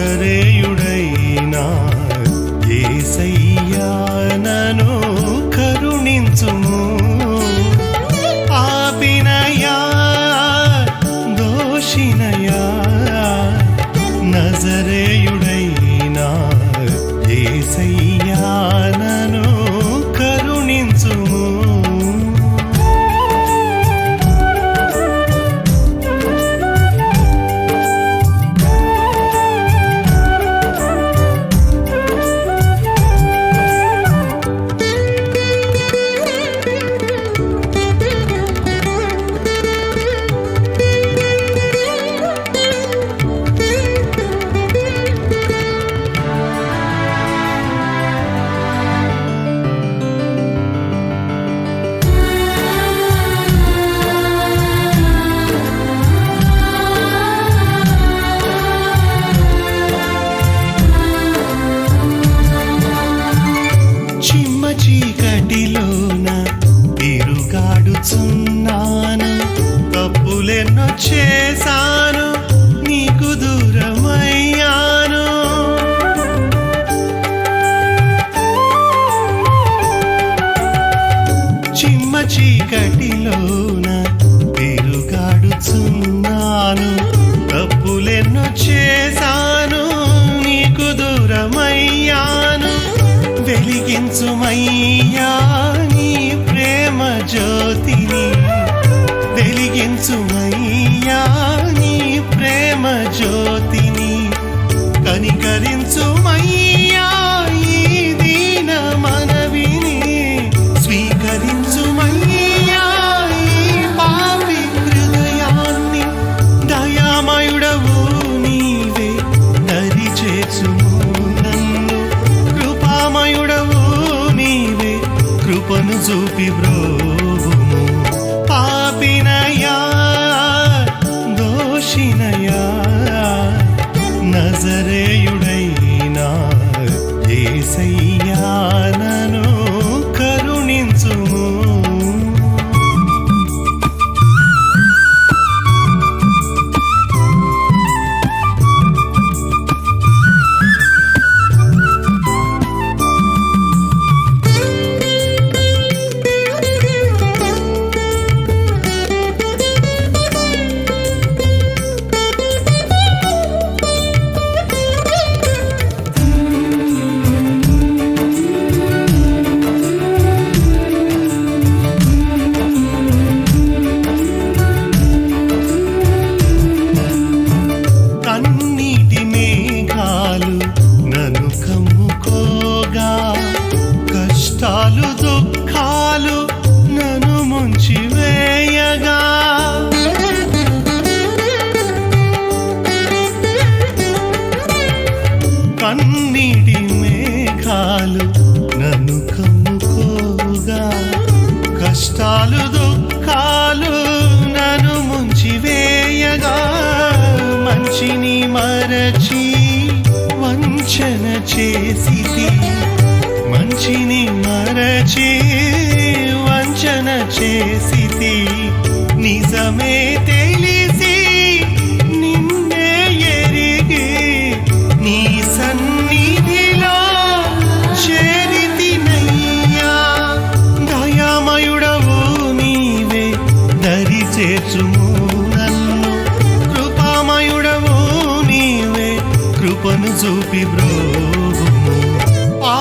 today. చేశాను నీకు దూరమయ్యాను. చిమ్మ చీకటిలోన తిరుగాడుచున్నాను తప్పులెన్నో చేశాను నీకు దూరమయ్యాను. వెలిగించుమయ్యా నీ ప్రేమ జ్యోతిని. కనికరించుమయ్యా ఈ దీన మనవిని. స్వీకరించుమయ్యా ఈ పాపి హృదయాన్ని. దయామయుడవు నీవే దరి చేర్చుము నన్ను. కృపామయుడవు నీవే కృపను చూపి బ్రోము పాపినయా దోషినయా నజరేయుడు. இசை కన్నీటి మేఘాలు నన్ను కమ్ముకోగా. కష్టాలు దుఃఖాలు నన్ను ముంచివేయగా. మంచిని మరచి వంచన చేసి మంచిని మరచి వంచన చేసి నిజమే నన్ను కృపామయుడవు నీవే కృపను చూపి బ్రోవుము. ఆ